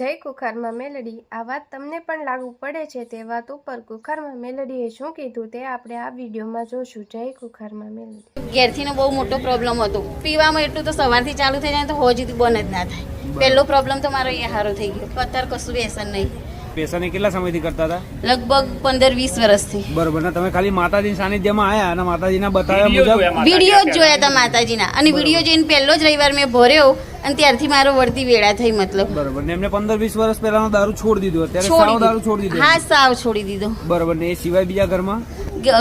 જય કુખારમાં મેલડી. આ વાત તમને પણ લાગુ પડે છે તે વાત ઉપર કુખારમાં મેલડીએ શું કીધું તે આપણે આ વિડીયોમાં જોશું. જય કુખારમાં મેલડી. ઘેરથીનો બહુ મોટો પ્રોબ્લેમ હતો. પીવામાં એટલું તો સવારથી ચાલુ થઈ જાય તો હોજી બંધ જ ના થાય. પહેલો પ્રોબ્લેમ તો મારો એ સારો થઈ ગયો. અત્યારે કશું વ્યસન નહીં. પેશાને કેટલા સમયથી કરતા હતા? લગભગ પંદર વીસ વર્ષથી. બરોબર. ને તમે ખાલી માતાજી સાનિધ્યમાં આયા અને માતાજીના બતાવ્યા મુજબ વીડિયો જ જોયા હતા માતાજીના. અને વીડિયો જોઈને પહેલો જ રવિવાર મેં ભર્યો અને ત્યારથી મારો વળતી વેળા થઈ મતલબ. બરોબર. ને એમને પંદર વીસ વર્ષ પહેલાનો દારૂ છોડી દીધો. અત્યારે સાવ દારૂ છોડી દીધો. હા સાવ છોડી દીધો. બરોબર. ને એ સિવાય બીજા ઘરમાં?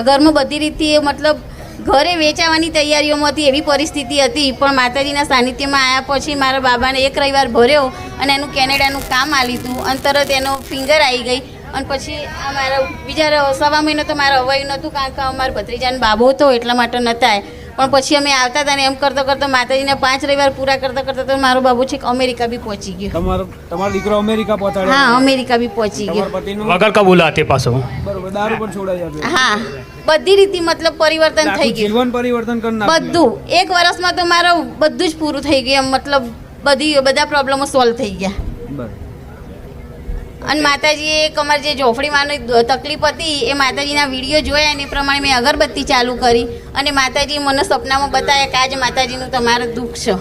ઘરમાં બધી રીતે મતલબ ઘરે વેચાવાની તૈયારીઓમાં હતી એવી પરિસ્થિતિ હતી, પણ માતાજીના સાનિધ્યમાં આવ્યા પછી મારા બાબાને એક રવિવાર ભર્યો અને એનું કેનેડાનું કામ આ લીધું અને તરત એનો ફિંગર આવી ગઈ. અને પછી આ મારા બીજા સવા મહિનો તો મારા અવાયું નહોતું, કારણ કે અમારા ભત્રીજાને બાબો હતો, એટલા માટે નહોતા પણ પછી અમે આવતા હતા ને એમ કરતો કરતો માતાજીને પાંચ રવિવાર પૂરા કરતા કરતા તો મારો બાબુ છે અમેરિકા બી પહોંચી ગયો. તમારો તમારો દીકરો અમેરિકા પહોંચાડ્યો? હા અમેરિકા બી પહોંચી ગયો. વગર કબૂલાતે પાછો. બરોબર દારૂ પણ છોડાઈ હા બધી રીતે મતલબ પરિવર્તન થઈ ગયું. જીવન પરિવર્તન કરી નાખ્યું. બધું. એક વર્ષમાં તો મારો બધું જ પૂરું થઈ ગયું એમ મતલબ બધી બધા પ્રોબ્લેમો સોલ્વ થઈ ગયા. અને માતાજીએ એક અમારે જે જોફડીમાંની તકલીફ હતી એ માતાજીના વીડિયો જોયા અને એ પ્રમાણે મેં અગરબત્તી ચાલુ કરી. અને માતાજીએ મને સપનામાં બતાવ્યા કે આજે માતાજીનું તમારું દુઃખ છે.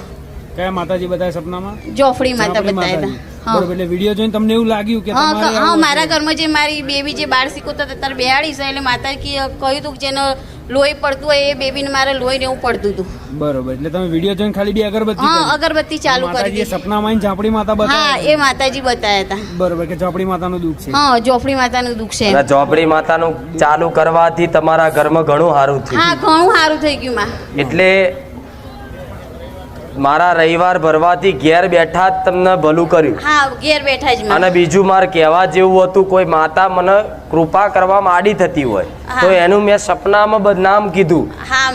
કયા માતાજી બતાવે સપનામાં? જોફડી માતા બતાવ્યા હતા. એટલે વીડિયો જોઈને તમને એવું લાગ્યું કે હા મારા ઘરમાં જે મારી બેબી જે બાળ શીખવતા હતા ત્યારે બેહાડી છે એટલે માતાજી કહ્યું હતું કે જેનો લોહી પડતું હોય એ બેબીને મારે લોહી ને એવું પડતું હતું. બરોબર એટલે તમે વીડિયો જોઈને ખાલી બે અગરબત્તી હા અગરબત્તી ચાલુ કરી દીધી. સપનામાં ઝાપડી ઝાંપડી માતા હા બતાવે એ માતાજી બતાવ્યા હતા. બરોબર કે ઝાંપડી માતાનું દુઃખ છે. હા માતા માતાનું દુઃખ છે. ઝોપડી માતાનું ચાલુ કરવાથી તમારા ઘરમાં ઘણું સારું થયું. હા ઘણું સારું થઈ ગયું માં. એટલે મારા રવિવાર ભરવાથી ઘેર બેઠા જ તમને ભલું કર્યું. હા ઘેર બેઠા જ અને બીજું માર કહેવા જેવું હતું કોઈ માતા મને કૃપા કરવા આડી થતી હોય. તો એનું મેં સપનામાં બદનામ કીધું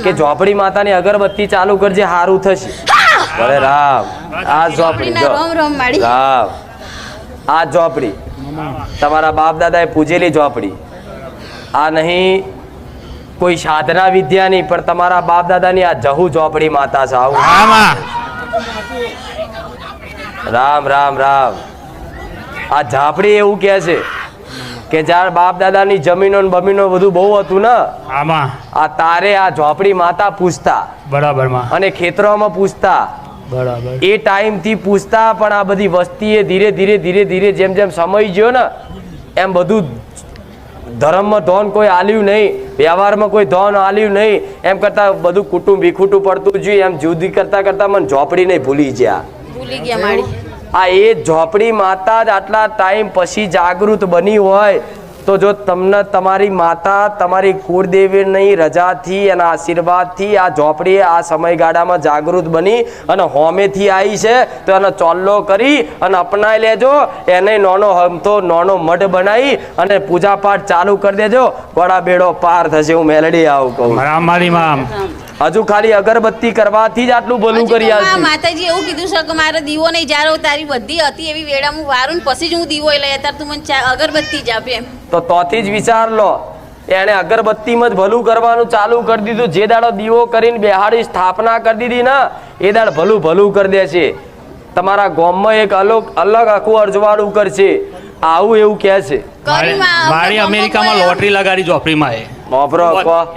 કે ઝોપડી માતાની અગરબત્તી ચાલુ કરજે સારું થશે. અરે રામ આ ઝોપડી. રોમ આ ઝોપડી. તમારા બાપ દાદાએ પૂજેલી ઝોપડી. આ નહીં કોઈ સાધના વિદ્યા નહીં પણ તમારા બાપ દાદાની આ જહુ ઝોપડી માતા છે આવું રામ રામ રામ. આ ઝાપડી એવું કહે છે કે જ્યારે બાપ દાદાની જમીનો બમીનો બધું બહુ હતું ને આમાં. આ તારે આ ઝોપડી માતા પૂછતા. બરાબરમાં અને ખેતરોમાં પૂછતા. બરાબર. એ ટાઈમથી પૂછતા પણ આ બધી વસ્તીએ ધીરે ધીરે ધીરે ધીરે જેમ જેમ સમય ગયો ને એમ બધું ધર્મમાં ધોન કોઈ આલ્યું નહીં વ્યવહારમાં કોઈ ધોન આલ્યું નહીં. એમ કરતા બધું કુટુંબ વિખુટું પડતું જોઈએ એમ જુદી કરતા કરતા મને ઝોપડી નહીં ભૂલી ગયા. ભૂલી ગયા મારી આ એ ઝોપડી માતા જ આટલા ટાઈમ પછી જાગૃત બની હોય તો જો તમને તમારી માતા, તમારી કુળદેવીની રજાથી અને આશીર્વાદથી આ ઝોપડી આ સમયગાળામાં જાગૃત બની અને હોમેથી આવી છે, તો એનો ચોલ્લો કરી અને અપનાવી લેજો. એને નાનો હમતો નાનો મઢ બનાવી અને પૂજાપાઠ ચાલુ કરી દેજો. વડા બેડો પાર થશે, હું મેલડી આવું કહું. મારી માં હજુ ખાલી અગરબત્તી કરવાથી જ આટલું ભલું કરી આવશે માતાજી એવું કીધું છે કે મારે દીવો નહીં જારો તારી બધી હતી એવી વેળા હું વારું ને પછી જ હું દીવો લઈ અત્યારે તું મને અગરબત્તી જ આપે એમ. તો તોથી જ વિચાર લો. એણે અગરબત્તીમાં જ ભલું કરવાનું ચાલુ કરી દીધું. જે દાડો દીવો કરીને બેહાડી સ્થાપના કરી દીધી ને એ દાડ ભલું ભલું કરી દે છે. તમારા ગામમાં એક અલગ અલગ આખું અર્જવાળું કરશે. આવું એવું કે છે. મારી અમેરિકામાં લોટરી લગાડી જોફરીમાં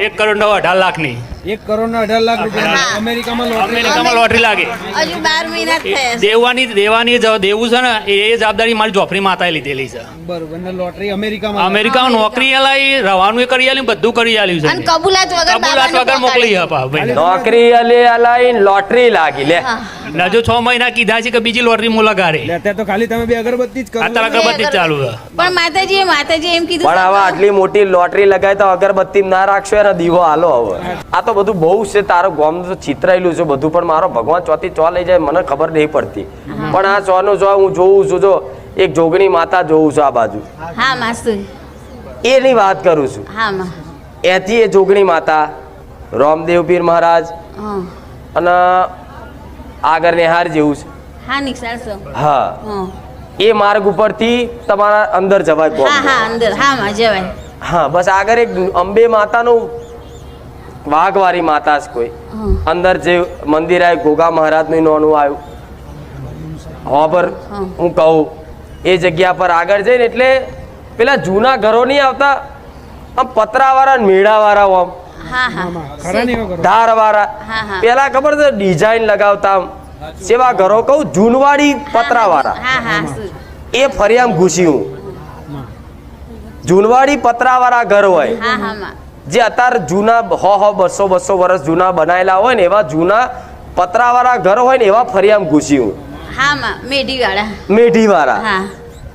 એક કરોડ નવ અઢાર લાખની. એક કરોડ ને અઢાર લાખ રૂપિયા અમેરિકામાં લોટરી અમેરિકામાં લોટરી લાગે. હજુ બાર મહિના થયા. દેવાની દેવાની દેવું છે ને એ જવાબદારી મારી જોફરી માતાએ લીધેલી છે. બરોબર ને લોટરી અમેરિકામાં અમેરિકામાં નોકરી અલાઈ રવાનું એ કરી આલ્યું બધું કરી આલ્યું અને છે કબૂલાત વગર કબૂલાત વગર મોકલી. આપા નોકરી અલી અલાઈ લોટરી લાગી લે. હા. ને હજુ છ મહિના કીધા છે કે બીજી લોટરી હું લગાડે. અત્યારે તો ખાલી તમે બે અગરબત્તી જ કરો. અત્યારે અગરબત્તી ચાલુ છે. પણ માતાજી માતાજી એમ કીધું પણ હવે આટલી મોટી લોટરી લગાય તો અગરબત્તી ના રાખશો અને દીવો હાલો હવે. આ તો બધું બહુ છે તારો ગોમ તો ચિતરાયેલું છે બધું પણ મારો ભગવાન ચોથી ચો લઈ જાય મને ખબર નહીં પડતી. પણ આ ચોનું ચો હું જોઉં છું જો એક જોગણી માતા જોઉં છું આ બાજુ. હા માસુ. એની વાત કરું છું. હા માં. એથી એ જોગણી માતા રામદેવ પીર મહારાજ અને આગળ નિહાર જેવું છે. હા નિશાળ હા. એ માર્ગ ઉપરથી તમારા અંદર જવાય હા હા અંદર. હા માં જવાય. હા બસ આગળ એક અંબે માતાનું વાઘવારી માતા છે કોઈ. અંદર જે મંદિર આવ્યું ગોગા મહારાજનું નોનું આવ્યું હોબર હા. હું કહું એ જગ્યા પર આગળ જઈને એટલે પેલા જૂના ઘરો નહીં આવતા આમ પતરાવાળા મેળાવાળા આમ. ધારવાળા હા, હા. પેલા ખબર છે ડિઝાઇન લગાવતા સેવા ઘરો કહું જૂનવાડી પતરાવાળા. હા હા એ ફરી આમ ઘૂસી હું જૂનવાડી પતરાવાળા ઘર હોય. હા હા માં જે અત્યારે જૂના હો હો બસો બસો વર્ષ જૂના બનાયેલા હોય ને એવા જૂના પતરાવાળા ઘર હોય ને એવા ફરી આમ ઘૂસી હું હા માં. મેઢીવાળા. મેઢીવાળા. હા.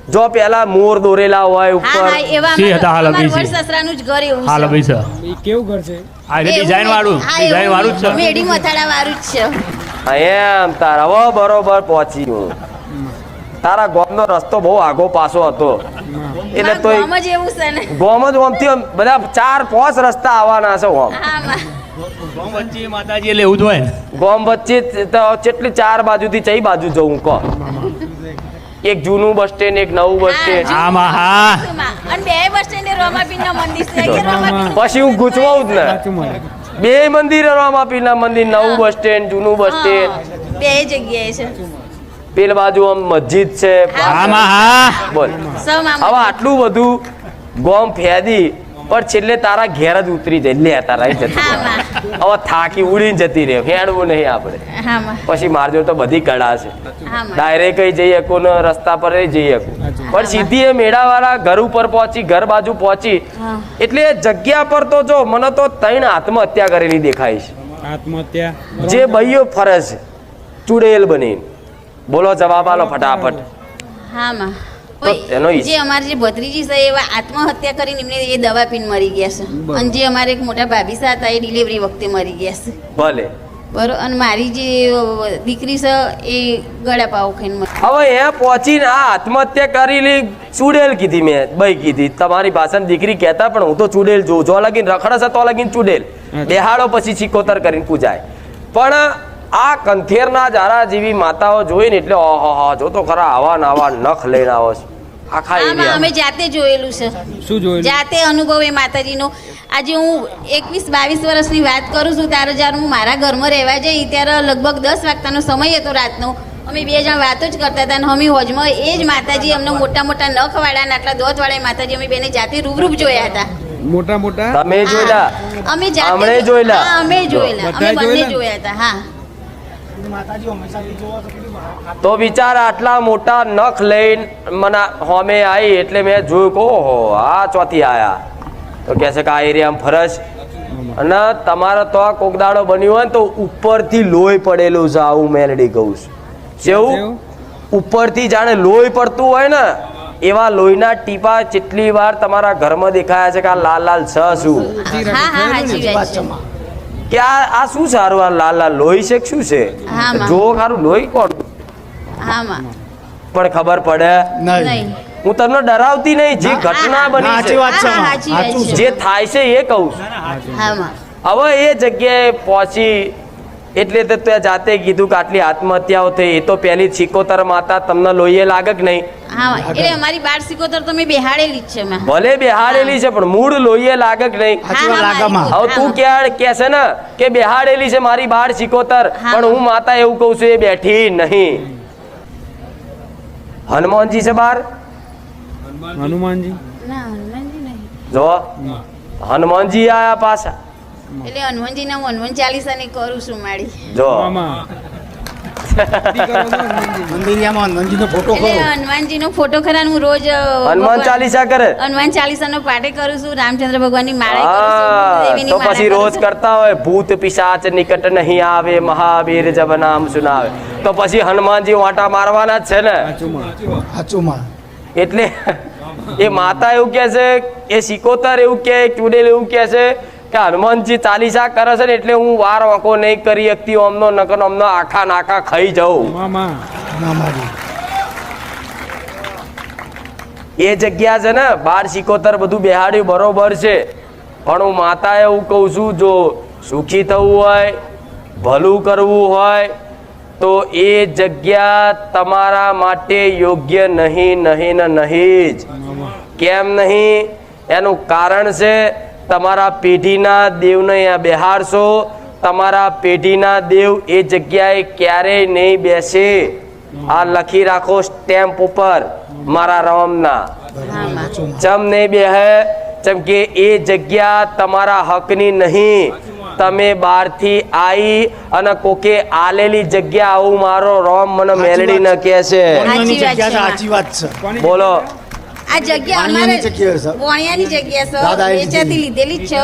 જો પેલા મોર દોરેલા હોય ઉપર. હા એવા શી હતા હાલ અભી શી? સસરાનું જ ઘર એવું હાલ છે. એ કેવું ઘર છે? આ એટલે ડિઝાઇન વાળું ડિઝાઇન વાળું જ છે. મેઢી મથાળા વાળું જ છે. એમ તારા. હવે બરોબર પહોંચી હું તારા ગોમનો રસ્તો બહુ આગો પાછો હતો. એટલે તો આમ જ એવું છે ને. ગોમ જ ઓમથી આમ બધા ચાર પાંચ રસ્તા આવવાના છે ઓમ ગોમ વચ્ચે માતાજી એવું ગોમ વચ્ચે તો કેટલી ચાર બાજુથી ચઈ બાજુ જવું કહો. એક જૂનું બસ સ્ટેન્ડ એક નવું બસ સ્ટેન્ડ. આમાં હા. અને બે બસ સ્ટેન્ડે રોમાપીરનું મંદિર છે. પછી હું ગૂંચવાઉં જ ને. બે મંદિર રામાપીરના મંદિર નવું બસ સ્ટેન્ડ જૂનું બસ સ્ટેન્ડ. બે જગ્યાએ છે. પેલ બાજુ આમ મસ્જિદ છે. આમાં હા. બોલ. હવે આટલું બધું ગોમ ફેદી પણ છેલ્લે તારા ઘેર જ ઉતરી જાય. લે તારા જતી હા, રહે. માં. હવે થાકી ઉડીને જતી રહે. ફેડવું નહીં આપણે. હા માં પછી મારજો તો બધી કળા છે. હા ડાયરેક્ટ કઈ જઈ શકો ને રસ્તા પર જઈ શકો. પણ સીધી એ મેળાવાળા ઘર ઉપર પહોંચી ઘર બાજુ પહોંચી એટલે જગ્યા પર તો જો મને તો ત્રણ આત્મહત્યા કરેલી દેખાય છે. આત્મહત્યા? જે ભાઈઓ ફરે છે ચુડેલ બની બોલો જવાબ આલો ફટાફટ. હા માં એનો જે અમારે જે ભત્રીજી છે એવા આત્મહત્યા કરીને એમને એ દવા પીને મરી ગયા છે. અને જે અમારે એક મોટા ભાભી સા હતા એ ડિલિવરી વખતે મરી ગયા છે. ભલે. બરો અને મારી જે દીકરી છે એ ગળા પાવ ખાઈને મરી હવે એ પહોંચીને આ આત્મહત્યા કરેલી ચૂડેલ કીધી મેં બઈ કીધી. તમારી ભાષાની દીકરી કહેતા પણ હું તો ચૂડેલ જોઉં જો લગીન રખડસ તો લગીન ચૂડેલ. બેહાડો પછી ચિકોતર કરીને પૂજાય. પણ આ કંથેરના જારા જેવી માતાઓ જોઈને એટલે ઓહો જો તો ખરા આવા નાવા આવા નખ લઈને આવો છો. આખા એરિયા અમે જાતે જોયેલું છે. શું જોયેલું? જાતે અનુભવ એ માતાજીનો. આજે હું એકવીસ બાવીસ વર્ષની વાત કરું છું ત્યારે જ્યારે હું મારા ઘરમાં રહેવા જઈ ત્યારે લગભગ દસ વાગતાનો સમય હતો રાતનો. અમે બે જણ વાતો જ કરતા હતા અને અમે હોજમાં એ જ માતાજી અમને મોટા મોટા નખવાળા અને આટલા દોતવાળા માતાજી અમે બેને જાતે રૂબરૂપ જોયા હતા. મોટા મોટા? તમે જોયેલા? અમે જાતે જોયેલા? અમે જોયેલા. અમે બંને જોયા હતા હા. તો વિચાર આટલા મોટા નખ લઈને મને હોમે આવી એટલે મેં જોયું કહો હો આ ચોથી આયા. તો કહે છે કે આ એરિયામાં ફરજ. અને તમારે તો આ કોકદાડો બન્યો હોય ને તો ઉપરથી લોહી પડેલું છે આવું મેલડી કહું છું. જેવું ઉપરથી જાણે લોહી પડતું હોય ને એવા લોહીના ટીપા જેટલી વાર તમારા ઘરમાં દેખાયા છે કે આ લાલ લાલ છ શું? કે આ આ શું સારું આ લાલ લાલ લોહી છે શું છે? હા, માં. જો ખારું લોહી કોણ? હા પણ ખબર પડે. નહીં. હું તમને ડરાવતી નહીં જે ઘટના બની છે. છે જે થાય છે એ કહું છું. હવે એ જગ્યાએ પહોંચી એટલે તો તે જાતે કીધું કે આટલી આત્મહત્યાઓ થઈ એ તો પહેલી સિકોતર માતા તમને લોહીએ લાગે કે નહીં? હા એટલે અમારી બાર સિકોતર તો મેં બેહાડેલી જ છે ભલે બેહાડેલી છે પણ મૂળ લોહીએ લાગે કે નહીં? હા, હા, મારી હવે તું ક્યાં કે છે ને કે બેહાડેલી છે મારી બાર સિકોતર પણ હું. માતા એવું કહું છું એ બેઠી નહીં. હનુમાનજી છે બાર? હનુમાનજી. ના હનુમાનજી નહીં. જો હનુમાનજી આયા પાછા. એટલે હનુમાનજીના હું હનુમાન ચાલીસાની કરું છું મારી. જો. મામા. મંદિરિયામાં ફોટો એટલે હનુમાનજીનો ફોટો ખરા હું રોજ હનુમાન ચાલીસા કરે. હનુમાન ચાલીસાનો પાઠે કરું છું રામચંદ્ર ભગવાનની માળા કરું હા છું દેવીની તો પછી રોજ કરતા હોય ભૂત પિશાચ નિકટ નહીં આવે મહાવીર જબ નામ સુનાવે. તો પછી હનુમાનજી વાંટા મારવાના જ છે ને. એટલે એ માતા એવું કે છે એ સિકોતર એવું કે ચુડેલ એવું કે છે કે હનુમાનજી ચાલીસા કરે છે ને એટલે હું વાર વાંકો નહીં કરી શકતી અમનો નકર અમનો આખા નાખા ખાઈ જાઉં. એ જગ્યા છે ને બાર સિકોતર બધું બેહાડ્યું બરોબર છે. પણ હું માતા એવું કહું છું જો સુખી થવું હોય ભલું કરવું હોય તો એ જગ્યા તમારા માટે યોગ્ય નહીં નહીં ને નહીં જ. કેમ નહીં? એનું કારણ છે તમારા પેઢીના દેવને અહીંયા બેહારશો તમારા પેઢીના દેવ એ જગ્યાએ ક્યારેય નહીં બેસે. આ લખી રાખો સ્ટેમ્પ ઉપર મારા રામના. હા માં સાચું માં ચમ નહીં બેહે? ચમ કે એ જગ્યા તમારા હકની નહીં. તમે બહારથી આવી અને કોકે આલેલી જગ્યા આવું મારો રોમ મને મેલડી ન કે છે કોણિયાની સાચી વાત જગ્યા છે છે, સાચી વાત છે. બોલો. આ જગ્યા અમારે વાણિયાની જગ્યા છે. વેચાતી લીધેલી જ છે.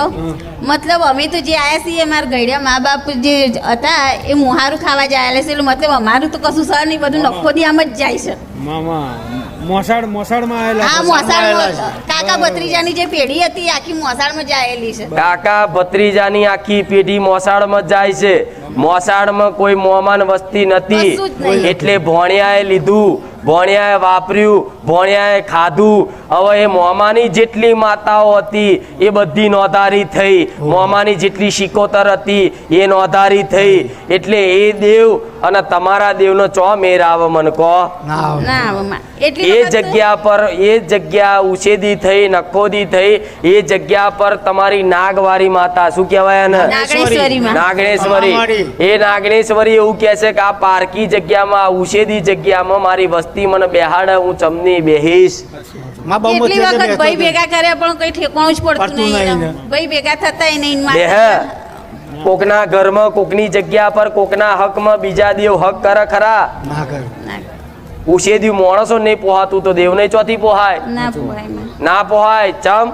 મતલબ અમે તો જે આયા છીએ મારા ઘડિયા મા બાપ જે હતા એ મોહારું ખાવા જાય છે. મતલબ અમારું તો કશું સર નહીં બધું નખોદી આમ જ જાય છે. મામા મોસાડ મોસાડમાં આવેલા આવેલા મોસાળમાં કાકા ભત્રીજાની જે પેઢી હતી આખી મોસાળમાં જાયેલી છે. કાકા ભત્રીજાની આખી પેઢી મોસાળમાં જ જાય છે. મોસાળમાં કોઈ મોમાન વસ્તી નથી. જ. એટલે ભોણિયાએ લીધું. ભોણિયાએ વાપર્યું ભોણિયાએ ખાધું. હવે એ મોમાની જેટલી માતાઓ હતી એ બધી નોંધારી થઈ. મોમાની જેટલી શિકોતર હતી એ નોંધારી થઈ. એટલે એ દેવ અને તમારા દેવનો ચો મેર આવે મન કહો એ જગ્યા પર એ જગ્યા ઉછેદી થઈ નખોદી થઈ એ જગ્યા પર તમારી નાગવારી માતા શું કહેવાય નાગણેશ્વરી એ નાગણેશ્વરી એવું કહે છે કે આ પારકી જગ્યામાં ઉછેદી જગ્યામાં મારી વસ્તી મને બેહાડે હું ચમની બેહીશ. કેટલી વખત ભાઈ ભેગા કર્યા પણ કઈ ઠેકાણું જ પડતું પડતું નહીં નહીં ને. ભાઈ ભેગા થતા નહીં બેહે. કોકના ઘરમાં કોકની જગ્યા પર કોકના હકમાં બીજા દેવ હક કરે ખરા. ના કરે. માણસો નહીં પોહાતું તો દેવને ચોથી પોહાય. ના પોહાયમાં. ના પોહાય. ચમ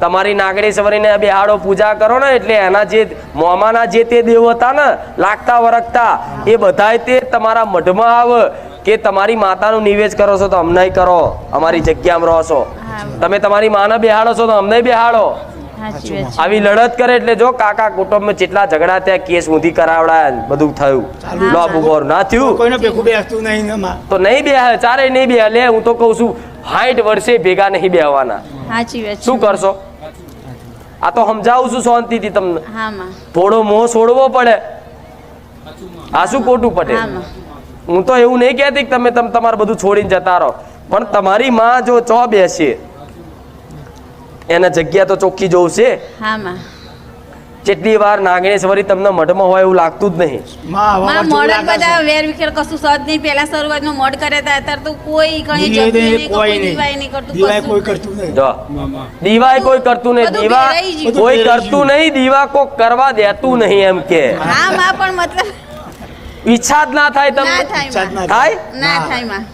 તમારી નાગણેશ્વરીને બેહાડો પૂજા કરો ને એટલે એના જે મોમાના જે તે દેવ હતા ને લાગતા વરગતા એ બધાય તે તમારા મઢમાં આવે. કે તમારી માતાનું નિવેદ કરો છો તો અમને કરો. અમારી જગ્યામાં રહો છો. તમે તમારી માને બેહાડો છો તો અમને બેહાડો. આવી લડત કરે એટલે જો કાકા કુટુંબમાં જેટલા ઝઘડા ત્યાં કેસ ઊંધી કરાવડાયા બધું થયું. લો બુગોર ના થયું. કોઈને ભેગું બેસતું નહીં તો નહીં બે ચારે નહીં બે લે હું તો કહું છું હાઈટ વર્ષે ભેગા નહીં બેહવાના. શું કરશો? આ તો સમજાવું છું શાંતિથી તમને. થોડો મોં છોડવો પડે. આ શું ખોટું પડે હા તો એવું નહીં કહેતી કે તમે તમે તમારું બધું છોડીને જતા રહો. પણ તમારી માં જો ચો બેસે એને જગ્યા તો ચોખ્ખી જોવું છે? જેટલી વાર નાગણેશ્વરી તમને મઢમાં હોય એવું લાગતું જ નહીં. મોડલ બધા વેર વિખેર કશું સજ નહીં. પહેલા શરૂઆતમાં મોડ કરે હતા અત્યારે તો કોઈ. દીવાય નહીં કરતું દીવાય કોઈ કરતું નહીં. દીવાય કોઈ કરતું નહીં. દીવા કોઈ કરતું નહીં દીવા કોઈ કરવા દેતું નહીં એમ કે. હા માં પણ મતલબ ઈચ્છા જ ના થાય તમને? થાય ના થાય. ના ના. થાયમાં.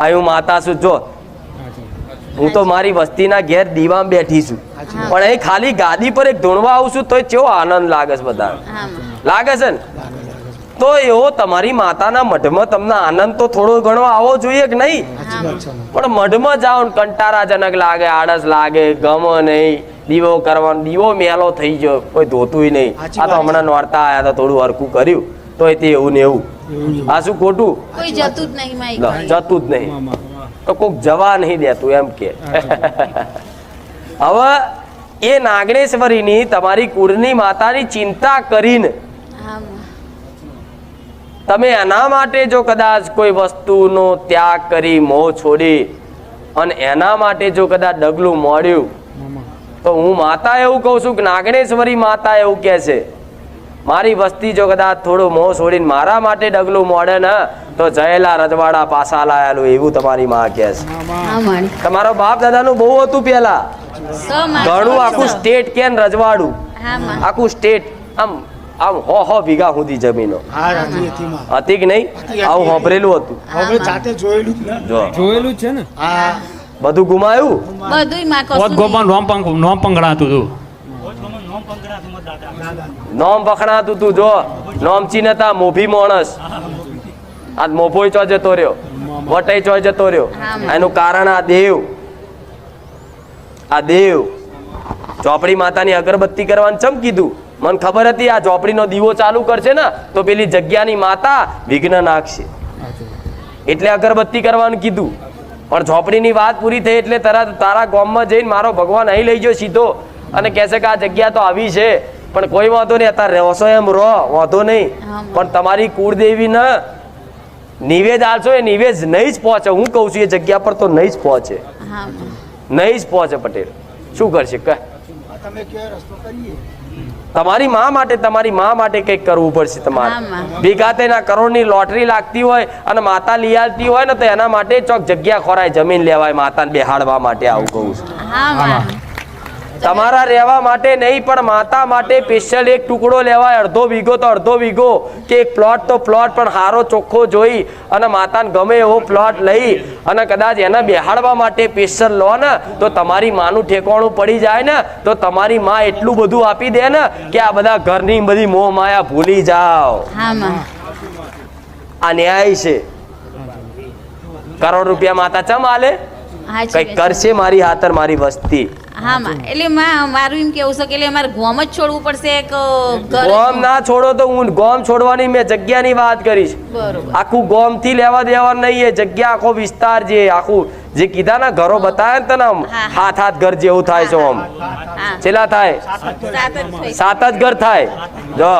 આ હું માતા છું જો. હું તો મારી વસ્તીના ઘેર દીવામાં બેઠી છું. પણ અહીં ખાલી ગાદી પર એક ધૂણવા આવું છું તો કેવો આનંદ લાગે છે બધા લાગે છે ને? તો એવો તમારી માતાના મઢમાં તમને આનંદ તો થોડો ઘણો આવો જોઈએ કે નહીં. પણ મઢમાં જાઓ ને કંટારાજનક લાગે આળસ લાગે ગમો નહીં દીવો કરવાનો દીવો મેલો થઈ ગયો કોઈ ધોતુંય નહીં. આ તો હમણાં નોરતા આવ્યા તો થોડું હરકું કર્યું. તો તે એવું ને એવું. આ શું ખોટું? કોઈ જતું જ નહીં. જતું જ નહીં. તો કોક જવા નહીં દેતું એમ કે. હવે એ નાગણેશ્વરીની તમારી કુળની માતાની ચિંતા કરીને તમે એના માટે જો કદાચ કોઈ વસ્તુનો ત્યાગ કરી મોં છોડી અને એના માટે જો કદાચ ડગલું મોડ્યું તો હું માતા એવું કહું છું કે નાગણેશ્વરી માતા એવું કહે છે. મારી વસ્તી જો કદાચ થોડું મોં છોડીને મારા માટે ડગલું મોડે ને તો જયેલા રજવાડા પાછા લાયેલું એવું તમારી માં કહે છે. તમારો બાપ દાદાનું બહુ હતું પેલા ઘણું આખું સ્ટેટ કેન રજવાડું? આખું સ્ટેટ આમ આમ હો હો ભીગા સુધી જમીનો. હતી કે નહીં? આવું હોભરેલું હતું. જાતે જોયેલું છે ને? બધું ગુમાયું? બધું ગોપાલ નોમ પંગડાતું હતું. નોમ વખણાતું તું જો. નોમ ચીનતા મોભી માણસ. આ મોભોય ચો જતો રહ્યો? વટાઈ ચો જતો રહ્યો? એનું કારણ આ દેવ. આ દેવ. ચોપડી માતાની અગરબત્તી કરવાનું ચમ કીધું? મને ખબર હતી આ ચોપડીનો દીવો ચાલુ કરશે ને તો પેલી જગ્યાની માતા વિઘ્ન નાખશે. એટલે અગરબત્તી કરવાનું કીધું. પણ ઝોપડીની વાત પૂરી થઈ એટલે તરત તારા ગામમાં જઈને મારો ભગવાન અહીં લઈ ગયો સીધો. અને કહેશે કે આ જગ્યા તો આવી છે. પણ કોઈ વાંધો નહીં અત્યારે રહેશો એમ રહો વાંધો નહીં. પણ તમારી કુળદેવી ને નિવેદ આલશો એ નિવેદ નહીં જ પહોંચે. હું કહું છું એ જગ્યા પર તો નહીં જ પહોંચે. નહીં જ પહોંચે પટેલ. શું કરશે? કહે તમારી મા માટે તમારી મા માટે કંઈક કરવું પડશે તમારે. ભીગા તેના કરોડની લોટરી લાગતી હોય અને માતા લઈ આવતી હોય ને તો એના માટે ચોક જગ્યા ખોરાય જમીન લેવાય માતાને બેહાડવા માટે આવું કહું છું. તમારા રહેવા માટે નહીં પણ માતા માટે સ્પેશિયલ એક ટુકડો લેવાય. અડધો વીઘો તો અડધો વીઘો. કે એક પ્લોટ તો પ્લોટ પણ સારો ચોખ્ખો જોઈ અને માતાને ગમે એવો પ્લોટ લઈ અને કદાચ એને બેહાડવા માટે સ્પેશિયલ લો ને તો તમારી માનું ઠેકવાણું પડી જાય ને તો તમારી માં એટલું બધું આપી દે ને કે આ બધા ઘરની બધી મોહ માયા ભૂલી જાઓ. આ ન્યાય છે. કરોડ રૂપિયા માતા ચમ આલે? છે. કરશે મારી હાથર મારી વસ્તી? હા માં. એટલે માં મારું એમ કેવું છે કે એટલે અમારે ગોમ જ છોડવું પડશે એક ગોમ ના છોડો તો હું ગોમ છોડવાની મેં જગ્યાની વાત કરીશ. બરોબર. આખું ગોમથી લેવા દેવા નહીં એ જગ્યા આખો વિસ્તાર જે આખું જે કીધા ને ઘરો બતાવે તને આમ હાથ હાથ ઘર જેવું થાય છે આમ. છેલ્લા થાય? સાત જ સાત જ ઘર થાય? જો.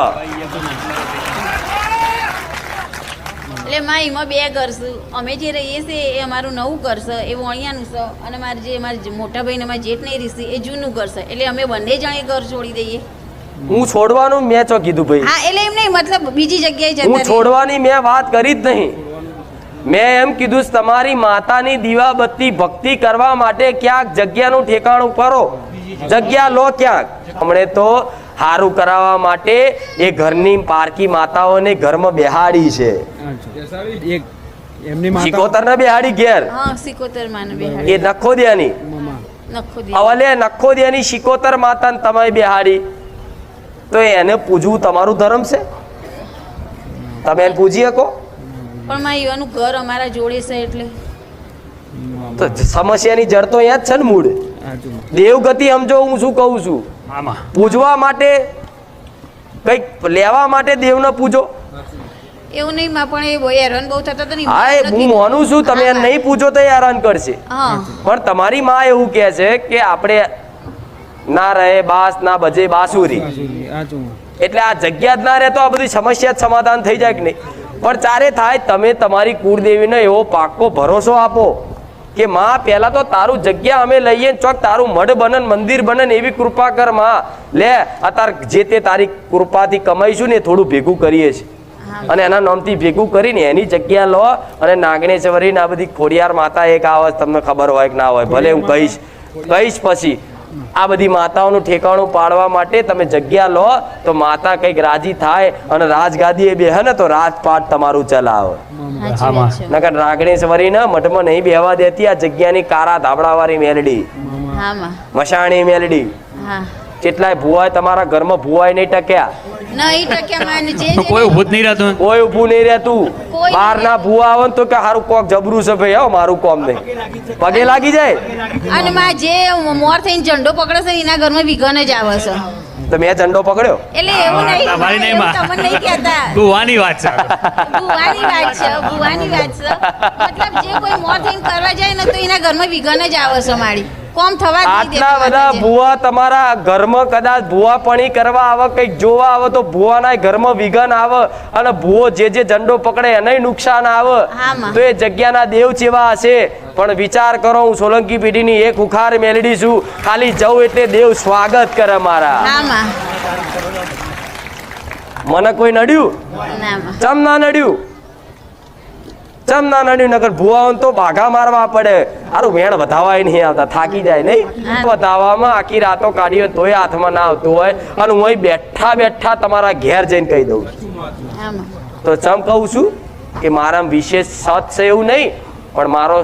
એટલે માં એમાં બે ઘર છે અમે જે રહીએ છીએ એ અમારું નવું ઘર છે એ વણિયાનું છે અને મારે જે મારા મોટા ભાઈને મારા જેઠ નહીં રીસી એ જૂનું ઘર છે એટલે અમે બંને જણે ઘર છોડી દઈએ. હું છોડવાનું મેં ચો કીધું ભાઈ. હા એટલે એમ નહીં મતલબ બીજી જગ્યાએ જતા હું છોડવાની મેં વાત કરી જ નહીં. મેં એમ કીધું છે, તમારી માતાની દીવાબત્તી ભક્તિ કરવા માટે ક્યાંક જગ્યાનું ઠેકાણું કરો જગ્યા લો ક્યાંક. હમણે તો હારું કરાવવા માટે એ ઘરની પારકી માતાઓને ઘરમાં બેહાડી છે. સિકોતર ના માતા ને બેહાડી ઘેર? હા સિકોતર માને એ બેહાડી નખોદિયાની નખો દેની સિકોતર માતા શિકોતર માતાને તમે બેહાડી. તો એને પૂજવું તમારું ધર્મ છે? તમે એને પૂજી શકો? પણ માં એવાનું ઘર અમારા જોડે છે એટલે. તો સમસ્યાની જડ તો અહીંયા જ છે ને મૂળ. દેવગતિ સમજો હું શું કહું છું? પૂજવા માટે કંઈક લેવા માટે દેવને પૂજો. એવું નહીં માં પણ એ હેરાન બહુ થતા હતા ને હા હું માનું છું તમે નહીં પૂજો તો એ હેરાન કરશે. હા. પણ તમારી માં એવું કહે છે કે આપણે ના રહે બાસ ના બજે બાસુરી. એટલે આ જગ્યા જ ના રહે તો આ બધી સમસ્યા જ સમાધાન થઈ જાય કે નહીં. પણ ચારે થાય તમે તમારી કુળદેવીને એવો પાક્કો ભરોસો આપો. કે માં પેલા તો તારું જગ્યા અમે લઈએ ચોક તારું મઢ બનન મંદિર બનન એવી કૃપા કરમાં. લે અત્યારે જે તે તારી કૃપાથી કમાઈશું ને થોડું ભેગું કરીએ છીએ. અને એના નામથી ભેગું કરીને એની જગ્યા લો અને નાગણેશ્વરી ને આ બધી ખોડિયાર માતા એક આવે તમને ખબર હોય કે ના હોય ભલે હું કહીશ. કહીશ પછી. આ બધી માતાઓનું ઠેકાણું પાડવા માટે તમે જગ્યા લો તો માતા કંઈક રાજી થાય અને રાજગાદી એ બેહે ને તો રાજપાટ તમારું ચલાવે. છે. નકર નાગણેશ્વરી ને મઠમાં નહીં બેહવા દેતી આ જગ્યાની કારા ધાબળાવાળી મેલડી. હા માં મશાણી મેલડી. કેટલાય ભુવાય તમારા ઘરમાં ભુવાય નહીં ટક્યા. કોઈ ઉભું નહીં રહેતું. કોઈ ઊભું નહીં રહેતું. બહાર ના ભૂવા આવે તો કે હારું કોક જબરું છે ભાઈ હો મારું કોમ નહીં. પગે લાગી જાય? અને માં જે મોર થઈને ઝંડો પકડે છે એના ઘરમાં વિઘન જ આવે છે. તો મેં ઝંડો પકડ્યો. એટલે એવું નહીં તમારી નહીં, માં. તમને નહીં કહેતા. ગુવાની વાત છે. ભુવાની વાત છે ભુવાની વાત છે. મતલબ જે કોઈ મોર થઈને કરવા જાય ને તો એના ઘરમાં વિઘન જ આવે છે મારી. કોમ થવા આટલા બધા. ભૂવા તમારા ઘરમાં કદાચ ભૂવાપણી કરવા આવે કંઈક જોવા આવે તો ભૂવાના ઘરમાં વિઘન આવે અને ભૂવો જે જે ઝંડો પકડે એને નુકસાન આવે. તો એ જગ્યાના દેવ જેવા હશે. પણ વિચાર કરો હું સોલંકી પેઢીની એક ઉખાર મેલડી છું. ખાલી જવું એટલે દેવ સ્વાગત કરે મારા. મને કોઈ નડ્યું? ચમ ના નડ્યું? ચમ ના નડ્યું નગર ભુવાઓને તો ભાગા મારવા પડે. આરું વેણ વધાવાય નહીં આવતા થાકી જાય નહીં. વધાવામાં આખી રાતો કાઢી હોય તોય હાથમાં ના આવતું હોય. અને હું બેઠા બેઠા તમારા ઘેર જઈને કહી દઉં તો ચમ કહું છું કે મારા વિશેષ સત છે એવું નહીં પણ મારો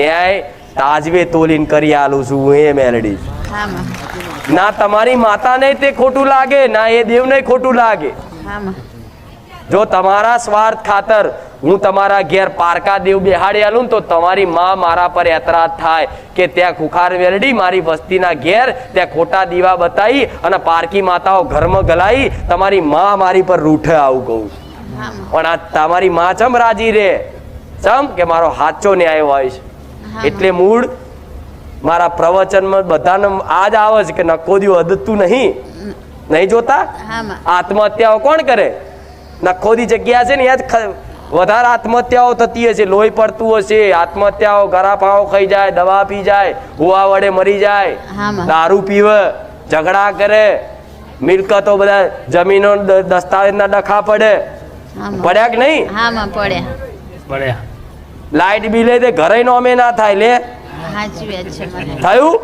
ન્યાય તાજવે તોલીન કરી આલું છું હું એ મેલડી છું. ના તમારી માતાને તે ખોટું લાગે ના એ દેવને ખોટું લાગે. જો તમારા સ્વાર્થ ખાતર હું તમારા ઘેર પારકા દેવ બેહાડી આલું તો તમારી માં મારા પર એતરાજ થાય કે ત્યાં ખુખાર વેરડી મારી વસ્તીના ઘેર ત્યાં ખોટા દીવા બતાવી અને પારકી માતાઓ ઘરમાં ગલાઈ તમારી માં મારી પર રૂઠે આવું કહું પણ આ તમારી માં ચમ રાજી રે? ચમ કે મારો હાચો ન્યાય હોય છે. એટલે મૂળ મારા પ્રવચનમાં બધાને આ જ આવે છે કે નકોદ્યું અદતું નહીં. નહીં જોતા? આત્મહત્યાઓ કોણ કરે? નખોદી જગ્યા છે ને યાદ વધારે આત્મહત્યાઓ થતી હશે લોહી પડતું હશે આત્મહત્યાઓ ગરાફાઓ ખાઈ જાય દવા પી જાય હુવા વડે મરી જાય. દારૂ પીવે ઝઘડા કરે મિલકતો બધા જમીનો દસ્તાવેજના ડખા પડે. પડ્યા કે નહીં? પડ્યા. પડ્યા. લાઇટ બિલે તે ઘરે નોમે ના થાય લે. સાચી વાત છે થયું?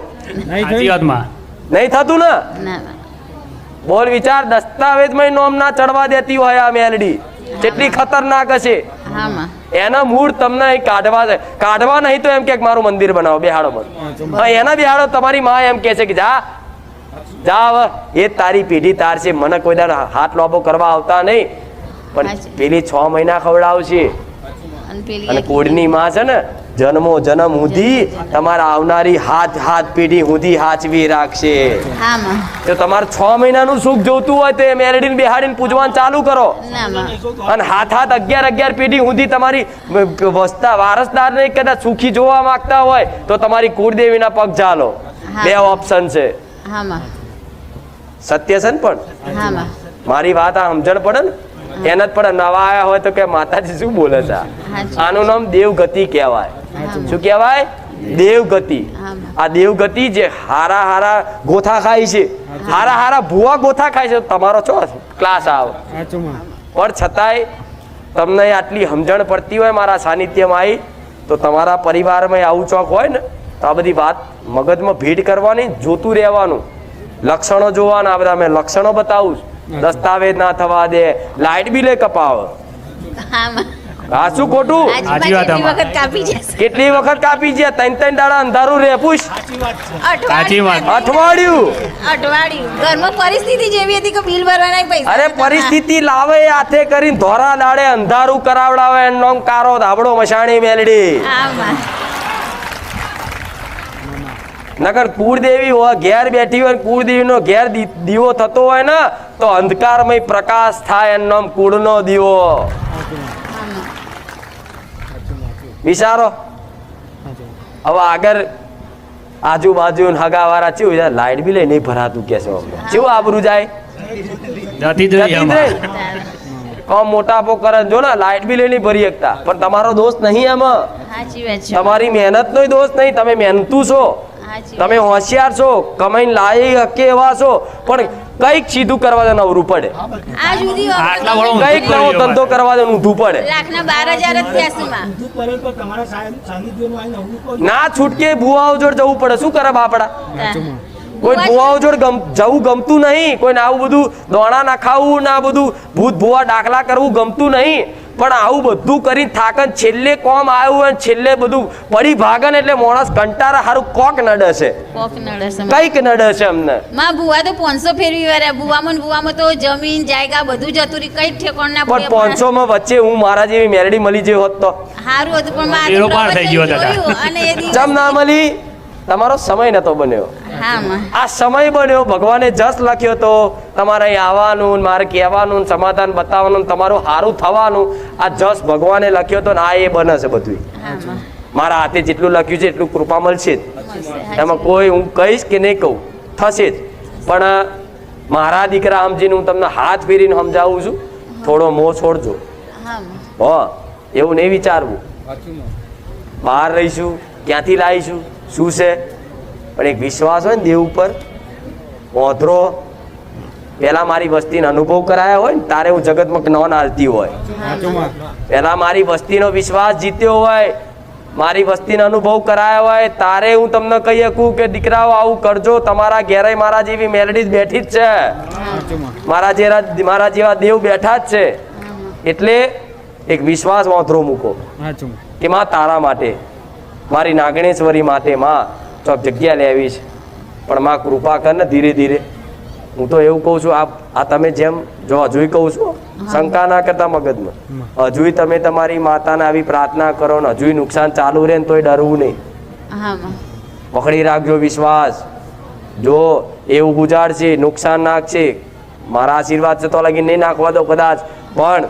નહીં થતું ને ના. બોલ વિચાર દસ્તાવેજમાં નોમ ના ચડવા દેતી હોય આ મેલડી. કેટલી ખતરનાક હશે. એના મૂળ તમને કાઢવા કાઢવા નહીં તો એમ કે મારું મંદિર બનાવો બેહાડો હા એના બેહાડો તમારી માં એમ કે છે કે જા. જા એ તારી પેઢી તાર છે. મને કોઈ દાડ હાથ લોબો કરવા આવતા નહીં. પણ પેલી છ મહિના ખવડાવશે અને કોડની માં છે ને જન્મો જન્મ સુધી તમારા આવનારી હાથ હાથ પેઢી સુધી હાચવી રાખશે. તો તમારે છ મહિનાનું સુખ જોતું હોય તો મેરેડીને બેહાડીને પૂજવાનું ચાલુ કરો. અને હાથ હાથ અગિયાર અગિયાર પેઢી સુધી તમારી વસ્તા વારસદાર ને કદાચ સુખી જોવા માંગતા હોય તો તમારી કુળદેવીના પગ ચાલો બે ઓપ્શન છે. સત્ય છે ને પણ? મારી વાત આ સમજણ પડે ને? એને જ પણ નવા આવ્યા હોય તો કે માતાજી શું બોલે છે? આનું નામ દેવગતિ કહેવાય. શું કહેવાય? દેવગતિ. આ દેવગતિ જે હારા હારા ગોથા ખાય છે. હારા હારા ભૂવા ગોથા ખાય છે. તમારો છો? ક્લાસ આવે. પણ છતાંય તમને આટલી સમજણ પડતી હોય મારા સાનિધ્યમાં આવી તો તમારા પરિવારમાં આવું ચોક હોય ને તો આ બધી વાત મગજમાં ભીડ કરવાની જોતું રહેવાનું. લક્ષણો જોવાના આ બધા મેં લક્ષણો બતાવું છું. દસ્તાવેજ ના થવા દે. લાઇટ બિલે કપાવ. હામાં આ શું ખોટું? આજુબાજુ વાત વખત કાપી જશે કેટલી વખત કાપી છે? ત્રણ ત્રણ દાડા અંધારું રે પૂછ. સાચી વાત. અઠવાડિયું. અઠવાડિયું. ઘરમાં પરિસ્થિતિ જેવી હતી કે બિલ ભરવાના પૈસા અરે પરિસ્થિતિ લાવે હાથે કરીને ધોરા દાડે અંધારું કરાવડાવે એનો કારો ધાબડો મશાણી મેલડી. નકર કુળદેવી હોય ઘેર બેઠી હોય કુળદેવીનો ઘેર દીવો થતો હોય ને તો અંધકારમય પ્રકાશ થાય એનું નામ કુળનો દીવો. વિચારો. હવે આગળ આજુબાજુ હગાવાળા ચેવું લાઈટ બી લઈ નહીં ભરાતું કે છે ચેવું આબરું જાય? જતી મોટા. કોમ મોટાપો કરે જો ને લાઇટ બી નહીં ભરી શકતા. પણ તમારો દોષ નહીં એમાં તમારી મહેનત નો દોષ નહીં તમે મહેનતું છો. તમે હોશિયાર છો કમાઈને લાવી હકે એવા છો પણ કંઈક સીધું કરવા દે અવરું પડે. આ સુધી આટલા વાળો કંઈક નવો ધંધો કરવા દે ઊંધું પડે. ના છૂટકે ભુવાઓ જોડ જવું પડે. શું કરે બાપડા? કોઈ ભુવાઓ જોડ જવું ગમતું નહીં. કોઈને આવું બધું દોણા નાખાવું ના બધું ભૂત ભુવા દાખલા કરવું ગમતું નહીં. પણ આવું બધું કરી થાકન છેલ્લે કોમ આવ્યું હોય છેલ્લે બધું પડી ભાગન એટલે માણસ કંટારા હારું કોક નડે છે. કોક નડે છે. કંઈક નડે છે અમને માં ભુવા તો પાંચસો ફેરવી વારે ભુવામાં ને ભુવામાં તો જમીન જાયગા બધું જતું રહ્યું કઈ ઠેકોણ ના પણ પાંચસો માં વચ્ચે હું મારા જેવી મેરડી મળી જે હોત તો. સારું હતું પણ માં થઈ ગયો દાદા. અને ચમ ના મળી? તમારો સમય નતો બન્યો. આ સમય બન્યો ભગવાને જસ લખ્યો તો તમારે અહીં આવવાનું ને મારે કહેવાનું ને સમાધાન બતાવવાનું ને તમારું સારું થવાનું. આ જસ ભગવાને લખ્યો તો ને આ એ બને છે બધું મારા હાથે જેટલું લખ્યું છે એટલું કૃપા મળશે જ. એમાં કોઈ હું કહીશ કે નહીં કહું. થશે જ. પણ મારા દીકરા સમજીને હું તમને હાથ ફેરીને સમજાવું છું. થોડો મોં છોડજો. હા હો એવું નહીં વિચારવું. બહાર રહીશું ક્યાંથી લાવીશું? શું છે? પણ એક વિશ્વાસ હોય ને દેવ ઉપર ઓધરો પહેલાં મારી વસ્તીનો અનુભવ કરાયા હોય ને તારે હું જગતમાં નોન હાલતી હોય. પહેલાં મારી વસ્તીનો વિશ્વાસ જીત્યો હોય મારી વસ્તીનો અનુભવ કરાયો હોય તારે હું તમને કહી શકું કે દીકરાઓ આવું કરજો તમારા ઘેરે મારા જેવી મેલડી જ બેઠી જ છે. મારા જેવા મારા જેવા દેવ બેઠા જ છે. એટલે એક વિશ્વાસ વાંધરો મૂકો. કે માં તારા માટે. મારી નાગણેશ્વરી માટે માં તો જગ્યા લેવી છે. પણ માં કૃપા કર ને ધીરે ધીરે. હું તો એવું કહું છું આ આ તમે જેમ જો હજુય કહું છું શંકા ના કરતા મગજમાં. હજુય તમે તમારી માતાને આવી પ્રાર્થના કરો ને હજુય નુકસાન ચાલુ રહે ને તોય ડરવું નહીં. પકડી રાખજો વિશ્વાસ. જો એવું ગુજારશે નુકસાન નાખશે મારા આશીર્વાદ છે તો લગી નહીં નાખવા દો કદાચ. પણ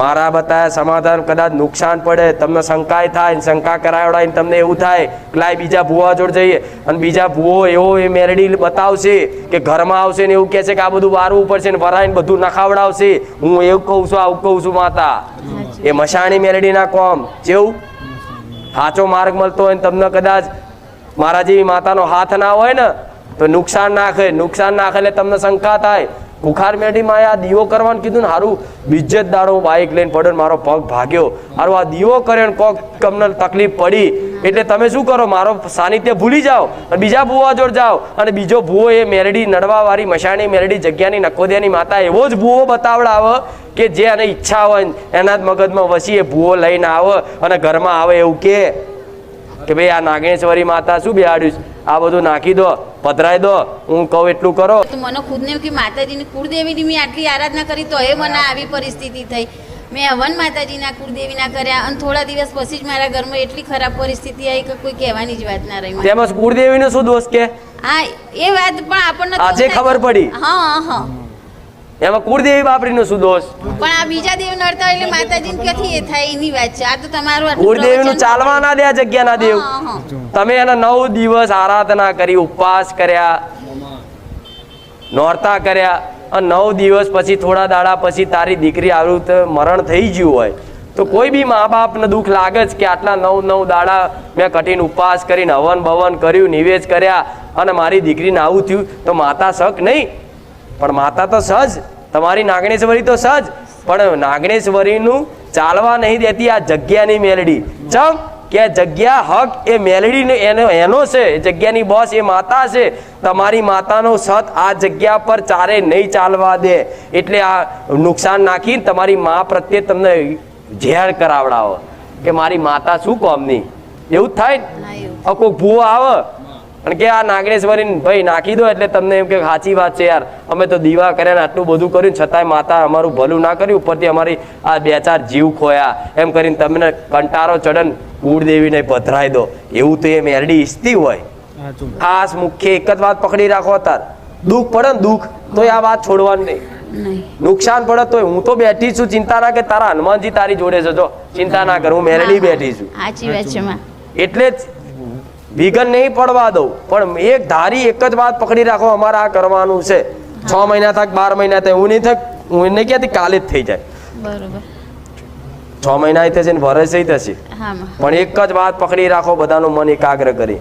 મારા બતાવ્યા સમાધાન કદાચ નુકસાન પડે તમને શંકાય થાય શંકા કરાવડાવીને તમને એવું થાય કે લાય બીજા ભૂવા જોડ જઈએ. અને બીજા ભૂવો એવો એ મેરડી બતાવશે કે ઘરમાં આવશે ને એવું કહે છે કે આ બધું વારવું પડશે ને વરાઈને બધું નખાવડાવશે. હું એવું કહું છું આવું કહું છું માતા. એ મશાણી મેરડીના કોમ. જેવું? સાચો માર્ગ મળતો હોય ને તમને કદાચ મારા જેવી માતાનો હાથ ના હોય ને તો નુકસાન નાખે નુકસાન નાખે એટલે તમને શંકા થાય. બુખાર મેઢીમાં આ દીવો કરવાનું કીધું ને સારું બીજે દાડો બાઇક લઈને પડ્યો મારો પગ ભાગ્યો. હારું આ દીવો કર્યો ને કોક તમને તકલીફ પડી. એટલે તમે શું કરો? મારો સાનિધ્ય ભૂલી જાઓ અને બીજા ભૂવા જોડ જાઓ અને બીજો ભૂવો એ મેરડી નડવાવાળી મશાણી મેરડી જગ્યાની નકોદિયાની માતા એવો જ ભૂવો બતાવડાવે કે જે એને ઈચ્છા હોય એના જ મગજમાં વસી એ ભૂવો લઈને આવે અને ઘરમાં આવે એવું કે ભાઈ આ નાગેશ્વરી માતા શું બિહાડ્યું? આ બધું નાખી દો પધરાઈ દો હું કહું એટલું કરો. તો મને ખુદને કે માતાજીની કુળદેવીની મેં આટલી આરાધના કરી તો એ મને આવી પરિસ્થિતિ થઈ. મેં હવન માતાજીના કુળદેવીના કર્યા અને થોડા દિવસ પછી જ મારા ઘરમાં એટલી ખરાબ પરિસ્થિતિ આવી કે કોઈ કહેવાની જ વાત ના રહી. તેમજ કુળદેવીનો શું દોષ કે? હા એ વાત પણ આપણને આજે ખબર પડી. હા હા. એમાં કુળદેવી બાપરીનો શું દોષ? પણ આ બીજા દેવ નડતા એટલે માતાજી ક્યાંથી એ થાય એની વાત છે? આ તો તમારું કુળદેવી નું ચાલવા ના દે આ જગ્યાના દેવ. તમે એના નવ દિવસ આરાધના કરી ઉપવાસ કર્યા નોરતા કર્યા અને નવ દિવસ પછી થોડા દાડા પછી તારી દીકરી આવી રીતે મરણ થઈ ગયું હોય તો કોઈ બી મા બાપને દુઃખ લાગે જ કે આટલા નવ નવ દાડા મેં કઠિન ઉપવાસ કરીને હવન ભવન કર્યું નિવેદ કર્યા અને મારી દીકરીને આવું થયું તો માતા શક નહીં? પણ માતા તો સહજ. તમારી નાગણેશ્વરી તો સહજ. પણ નાગણેશ્વરીનું ચાલવા નહીં દેતી આ જગ્યાની મેલડી. ચમ કે જગ્યા હક એ મેલડી એનો એનો છે. જગ્યાની બોસ એ માતા છે. તમારી માતાનો સત આ જગ્યા પર ચારે નહીં ચાલવા દે. એટલે આ નુકસાન નાખીને તમારી મા પ્રત્યે તમને ઝેર કરાવડાવો. કે મારી માતા શું કોમની? એવું થાય કોઈક ભૂવો આવે? અને કે આ નાગણેશ્વરી ભાઈ નાખી દો એટલે તમને એમ કે સાચી વાત છે યાર. અમે તો દીવા કર્યા ને આટલું બધું કર્યું છતાંય માતા અમારું ભલું ના કર્યું. ઉપરથી અમારી આ બે ચાર જીવ ખોયા. એમ કરીને તમને કંટારો ચડન કુળદેવીને પધરાઈ દો. એવું તો એ મેરડી ઈચ્છતી હોય. ખાસ મુખ્ય એક જ વાત પકડી રાખો તાર દુઃખ પડે ને દુઃખ તો આ વાત છોડવાની નહીં. નહીં. નુકસાન પડે તો હું તો બેઠી છું ચિંતા ના કે તારા હનુમાનજી તારી જોડે છે જો ચિંતા ના કર હું મેરડી બેઠી છું. સાચી વાત છે એટલે જ વિઘન નહીં પડવા દઉં. પણ એક ધારી એક જ વાત પકડી રાખો અમારે આ કરવાનું છે. છ મહિના થક બાર મહિના થાય હું નહીં થક હું નહીં કહેતી કાલે જ થઈ જાય. બરોબર. છ મહિના થશે ને વર્ષે થશે. પણ એક જ વાત પકડી રાખો બધાનું મન એકાગ્ર કરી.